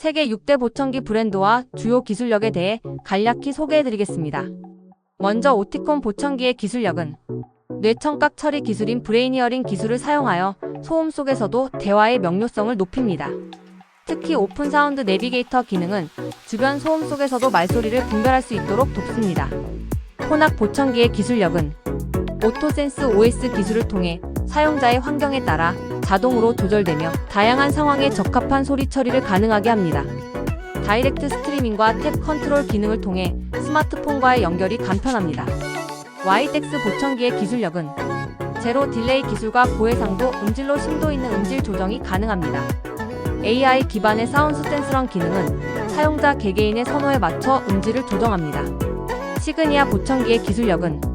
세계 6대 보청기 브랜드와 주요 기술력에 대해 간략히 소개해드리겠습니다. 먼저 오티콘 보청기의 기술력은 뇌청각 처리 기술인 브레이니어링 기술을 사용하여 소음 속에서도 대화의 명료성을 높입니다. 특히 오픈 사운드 내비게이터 기능은 주변 소음 속에서도 말소리를 분별할 수 있도록 돕습니다. 혼합 보청기의 기술력은 오토센스 OS 기술을 통해 사용자의 환경에 따라 자동으로 조절되며 다양한 상황에 적합한 소리 처리를 가능하게 합니다. 다이렉트 스트리밍과 탭 컨트롤 기능을 통해 스마트폰과의 연결이 간편합니다. 와이덱스 보청기의 기술력은 제로 딜레이 기술과 고해상도 음질로 심도 있는 음질 조정이 가능합니다. AI 기반의 사운드 센스런 기능은 사용자 개개인의 선호에 맞춰 음질을 조정합니다. 시그니아 보청기의 기술력은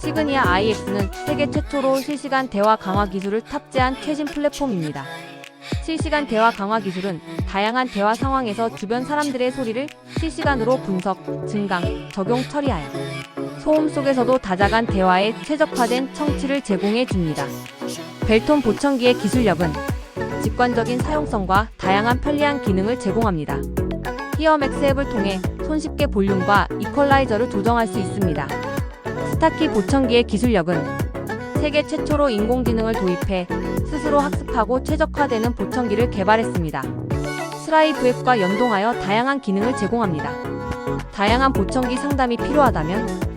시그니아 IX는 세계 최초로 실시간 대화 강화 기술을 탑재한 최신 플랫폼입니다. 실시간 대화 강화 기술은 다양한 대화 상황에서 주변 사람들의 소리를 실시간으로 분석, 증강, 적용 처리하여 소음 속에서도 다자간 대화에 최적화된 청취를 제공해 줍니다. 벨톤 보청기의 기술력은 직관적인 사용성과 다양한 편리한 기능을 제공합니다. 히어맥스 앱을 통해 손쉽게 볼륨과 이퀄라이저를 조정할 수 있습니다. 스타키 보청기의 기술력은 세계 최초로 인공지능을 도입해 스스로 학습하고 최적화되는 보청기를 개발했습니다. 스라이브 앱과 연동하여 다양한 기능을 제공합니다. 다양한 보청기 상담이 필요하다면